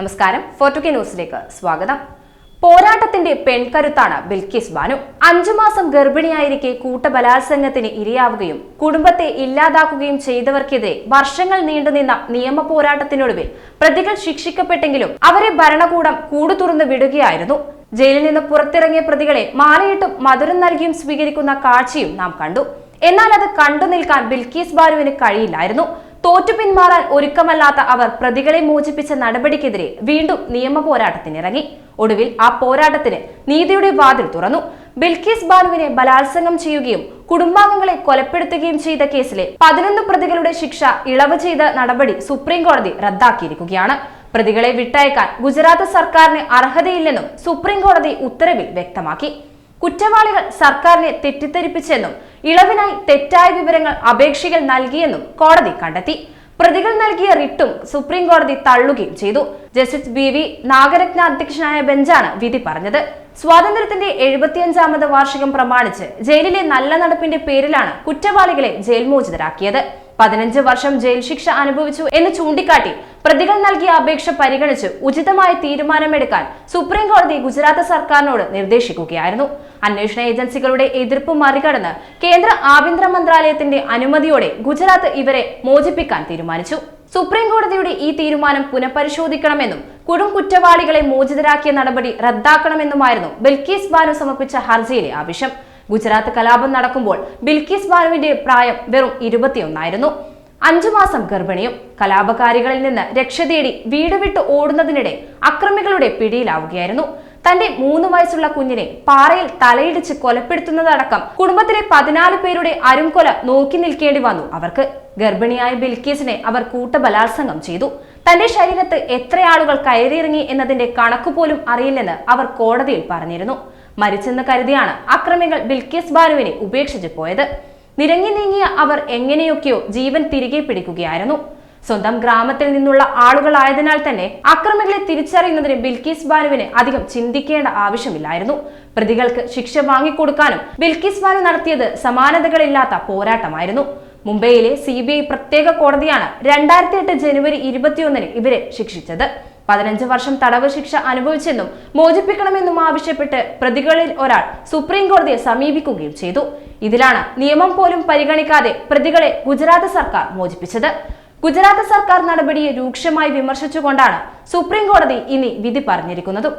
നമസ്കാരം. ഫോർട്ടുകെ ന്യൂസിലേക്ക് സ്വാഗതം. പോരാട്ടത്തിന്റെ പെൺകരുത്താണ് ബിൽക്കിസ് ബാനു. അഞ്ചു മാസം ഗർഭിണിയായിരിക്കെ കൂട്ടബലാത്സംഗത്തിന് ഇരയാവുകയും കുടുംബത്തെ ഇല്ലാതാക്കുകയും ചെയ്തവർക്കെതിരെ വർഷങ്ങൾ നീണ്ടുനിന്ന നിയമ പോരാട്ടത്തിനൊടുവിൽ പ്രതികൾ ശിക്ഷിക്കപ്പെട്ടെങ്കിലും അവരെ ഭരണകൂടം കൂടു തുറന്നു വിടുകയായിരുന്നു. ജയിലിൽ നിന്ന് പുറത്തിറങ്ങിയ പ്രതികളെ മാലയിട്ടും മധുരം നൽകിയും സ്വീകരിക്കുന്ന കാഴ്ചയും നാം കണ്ടു. എന്നാൽ അത് കണ്ടു നിൽക്കാൻ ബിൽക്കീസ് ബാനുവിന് കഴിയില്ലായിരുന്നു. തോറ്റു പിന്മാറാൻ ഒരുക്കമല്ലാത്ത അവർ പ്രതികളെ മോചിപ്പിച്ച നടപടിക്കെതിരെ വീണ്ടും നിയമ പോരാട്ടത്തിനിറങ്ങി ഒടുവിൽ ആ പോരാട്ടത്തിന് നീതിയുടെ വാതിൽ തുറന്നു. ബിൽക്കീസ് ബാനുവിനെ ബലാത്സംഗം ചെയ്യുകയും കുടുംബാംഗങ്ങളെ കൊലപ്പെടുത്തുകയും ചെയ്ത കേസിലെ പതിനൊന്ന് പ്രതികളുടെ ശിക്ഷ ഇളവ് ചെയ്ത നടപടി സുപ്രീം കോടതി റദ്ദാക്കിയിരിക്കുകയാണ്. പ്രതികളെ വിട്ടയക്കാൻ ഗുജറാത്ത് സർക്കാരിന് അർഹതയില്ലെന്നും സുപ്രീം കോടതി ഉത്തരവിൽ വ്യക്തമാക്കി. കുറ്റവാളികൾ സർക്കാരിനെ തെറ്റിദ്ധരിപ്പിച്ചെന്നും ഇളവിനായി തെറ്റായ വിവരങ്ങൾ അപേക്ഷകൾ നൽകിയെന്നും കോടതി കണ്ടെത്തി. പ്രതികൾ നൽകിയ റിട്ടും സുപ്രീം കോടതി തള്ളുകയും ചെയ്തു. ജസ്റ്റിസ് ബി വി നാഗരത്ന അധ്യക്ഷനായ ബെഞ്ചാണ് വിധി പറഞ്ഞത്. സ്വാതന്ത്ര്യത്തിന്റെ എഴുപത്തിയഞ്ചാമത് വാർഷികം പ്രമാണിച്ച് ജയിലിലെ നല്ല നടപ്പിന്റെ പേരിലാണ് കുറ്റവാളികളെ ജയിൽ മോചിതരാക്കിയത്. പതിനഞ്ച് വർഷം ജയിൽ ശിക്ഷ അനുഭവിച്ചു എന്ന് ചൂണ്ടിക്കാട്ടി പ്രതികൾ നൽകിയ അപേക്ഷ പരിഗണിച്ച് ഉചിതമായ തീരുമാനമെടുക്കാൻ സുപ്രീം കോടതി ഗുജറാത്ത് സർക്കാരിനോട് നിർദ്ദേശിക്കുകയായിരുന്നു. അന്വേഷണ ഏജൻസികളുടെ എതിർപ്പ് മറികടന്ന് കേന്ദ്ര ആഭ്യന്തര മന്ത്രാലയത്തിന്റെ അനുമതിയോടെ ഗുജറാത്ത് ഇവരെ മോചിപ്പിക്കാൻ തീരുമാനിച്ചു. സുപ്രീം കോടതിയുടെ ഈ തീരുമാനം പുനഃപരിശോധിക്കണമെന്നും കുടും കുറ്റവാളികളെ മോചിതരാക്കിയ നടപടി റദ്ദാക്കണമെന്നുമായിരുന്നു ബിൽക്കീസ് ബാനു സമർപ്പിച്ച ഹർജിയിലെ ആവശ്യം. ഗുജറാത്ത് കലാപം നടക്കുമ്പോൾ ബിൽക്കീസ് ബാനുവിന്റെ പ്രായം വെറും ഇരുപത്തിയൊന്നായിരുന്നു. അഞ്ചു മാസം ഗർഭിണിയും കലാപകാരികളിൽ നിന്ന് രക്ഷ തേടി വീട് വിട്ട് ഓടുന്നതിനിടെ അക്രമികളുടെ പിടിയിലാവുകയായിരുന്നു. തന്റെ മൂന്ന് വയസ്സുള്ള കുഞ്ഞിനെ പാറയിൽ തലയിടിച്ച് കൊലപ്പെടുത്തുന്നതടക്കം കുടുംബത്തിലെ പതിനാല് പേരുടെ അരുംകൊല നോക്കി നിൽക്കേണ്ടി വന്നു അവർക്ക്. ഗർഭിണിയായ ബിൽക്കീസിനെ അവർ കൂട്ടബലാത്സംഗം ചെയ്തു. തന്റെ ശരീരത്ത് എത്ര ആളുകൾ കയറിയിറങ്ങി എന്നതിന്റെ കണക്കുപോലും അറിയില്ലെന്ന് അവർ കോടതിയിൽ പറഞ്ഞിരുന്നു. മരിച്ചെന്ന് കരുതിയാണ് അക്രമികൾ ബിൽക്കിസ് ബാനുവിനെ ഉപേക്ഷിച്ചു പോയത്. നിരങ്ങി നീങ്ങിയ അവർ എങ്ങനെയൊക്കെയോ ജീവൻ തിരികെ പിടിക്കുകയായിരുന്നു. സ്വന്തം ഗ്രാമത്തിൽ നിന്നുള്ള ആളുകളായതിനാൽ തന്നെ അക്രമികളെ തിരിച്ചറിയുന്നതിന് ബിൽക്കിസ് ബാനുവിന് അധികം ചിന്തിക്കേണ്ട ആവശ്യമില്ലായിരുന്നു. പ്രതികൾക്ക് ശിക്ഷ വാങ്ങിക്കൊടുക്കാനും ബിൽക്കിസ് ബാനു നടത്തിയത് സമാനതകളില്ലാത്ത പോരാട്ടമായിരുന്നു. മുംബൈയിലെ സി പ്രത്യേക കോടതിയാണ് രണ്ടായിരത്തി എട്ട് ജനുവരി ഇരുപത്തിയൊന്നിന് ഇവരെ ശിക്ഷിച്ചത്. പതിനഞ്ച് വർഷം തടവ് ശിക്ഷ അനുഭവിച്ചെന്നും മോചിപ്പിക്കണമെന്നും ആവശ്യപ്പെട്ട് പ്രതികളിൽ ഒരാൾ സുപ്രീം കോടതിയെ സമീപിക്കുകയും ചെയ്തു. ഇതിലാണ് നിയമം പോലും പരിഗണിക്കാതെ പ്രതികളെ ഗുജറാത്ത് സർക്കാർ മോചിപ്പിച്ചത്. ഗുജറാത്ത് സർക്കാർ നടപടിയെ രൂക്ഷമായി വിമർശിച്ചുകൊണ്ടാണ് സുപ്രീം കോടതി ഇനി വിധി പറഞ്ഞിരിക്കുന്നതും.